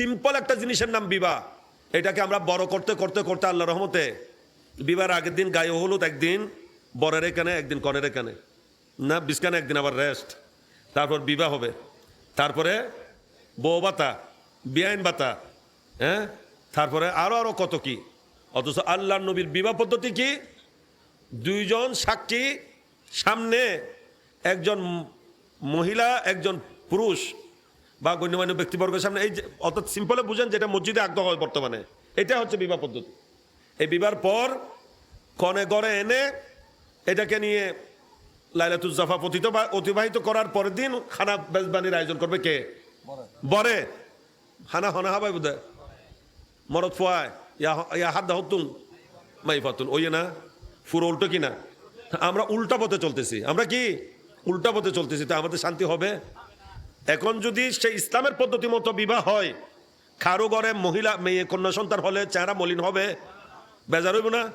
Simple একটা জিনিসের নাম বিবাহ। এটাকে আমরা বড় করতে করতে করতে আল্লাহ রহমতে বিবাহের আগের দিন গায়ে হলুদ, একদিন বরের এখানে, একদিন কনের এখানে। না বিস্কানে একদিন, আবার রেস্ট তারপর বিবাহ হবে। তারপরে বউ বাতা বিআইন বাতা হ্যাঁ? তারপরে আরও আরও কত কি? অথচ আল্লাহ নবীর বিবাহ পদ্ধতি কি? দুইজন সাক্ষী সামনে একজন মহিলা, একজন পুরুষ বা গণ্যমান্য ব্যক্তিবর্গের সামনে, এই অর্থাৎ সিম্পলে বুঝেন যেটা মসজিদে আগ্রহ হয় বর্তমানে। এটা হচ্ছে বিবাহ পদ্ধতি। এই বিবাহ পর কনে গড়ে এনে এটাকে নিয়ে লাইলাতুজ্জাফা পতিত বা অতিবাহিত করার পরের দিন খানা বেজবানির আয়োজন করবে কে? বরে। হানা হনা হাবাই বোধ মরদ ফুয়ায়। ইয়া হাত দাহতুন মাই ফাতুন ওই না? পুরো উল্টো কি না আমরা উল্টা পথে চলতেছি। আমরা কি? উল্টা পথে চলতেছি। তা আমাদের শান্তি হবে? এখন যদি সেই ইসলামের পদ্ধতি মতো বিবাহ হয় কারও ঘরে মহিলা, মেয়ে, কন্যা সন্তান হলে চেহারা মলিন হবে, বেজার হইব না?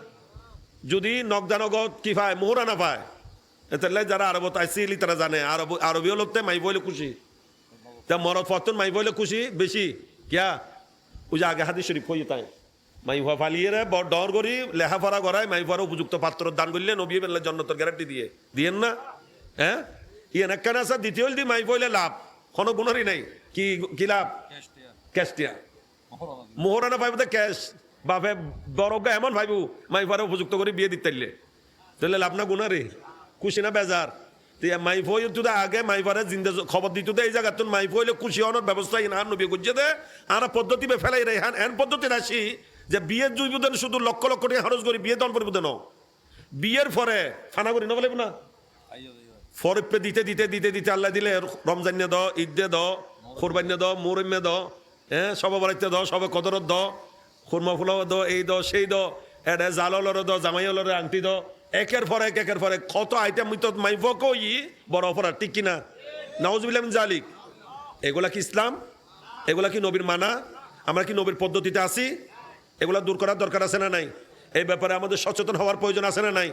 যদি নগদানগত কি পায় মোহরা না পায় তাহলে যারা আরবত আইসিলি তারা জানে, আরব, আরবীয় লোকতে মাই বইলে খুশি। তা মরদ ফতন মাই বইলে খুশি, বেশি, কিয়া? ওই যে আগে হাদি শরীফ কই তাই। মাই হওয়া ফালিয়ে রে ডর করি লেখাপড়া করায়, মাই হওয়ার উপযুক্ত পাত্র দান করলে নবী বেললে জন্নতর গ্যারান্টি দিয়ে। দিয়েন না? হ্যাঁ? ইয়ে নাক্কান আসা দ্বিতীয় দি মাই বইলে লাভ। কোনো গুণরই নাই। কি কি লাভ? ক্যাশটিয়া। মোহরানা পাইব তো ক্যাশ। বাপে বরজ্ঞ এমন ভাইবু মাই ফারে উপযুক্ত করে বিয়ে দিতে পারলে তাহলে লাভ না গুণারে খুশি না বেজার। তে মাই ফই তুদা আগে মাই ফারে জিন্দে খবর দিত এই জায়গা তুন মাই ফইলে খুশি হওয়ার ব্যবস্থা ইন আর নবী গুজে দে। আর পদ্ধতি বে ফেলাই রে হান এন পদ্ধতি রাশি যে বিয়ের দুই বুদেন শুধু লক্ষ লক্ষ টাকা খরচ করি বিয়ে দন পরিবুদে ন বিয়ের পরে ফানা করি নবলে না ফরপে দিতে দিতে দিতে দিতে আল্লাহ দিলে, রমজান দ ঈদ দে দ কোরবান দ মোরমে দ হ্যাঁ সব বাড়িতে দ সবে কদরত দ খুরমা ফুলাও দ এই দ সেই দ এটা জাললর দ জামাইলরে আংটি দ একের পর এক, একের পর এক, কত আইটেম তো মাইব কই, বড় অপরাধ, ঠিক কিনা? মিন জালিক। এগুলা কি ইসলাম? এগুলা কি নবীর মানা? আমরা কি নবীর পদ্ধতিতে আছি? এগুলা দূর করার দরকার আছে না নাই? এই ব্যাপারে আমাদের সচেতন হওয়ার প্রয়োজন আছে না নাই?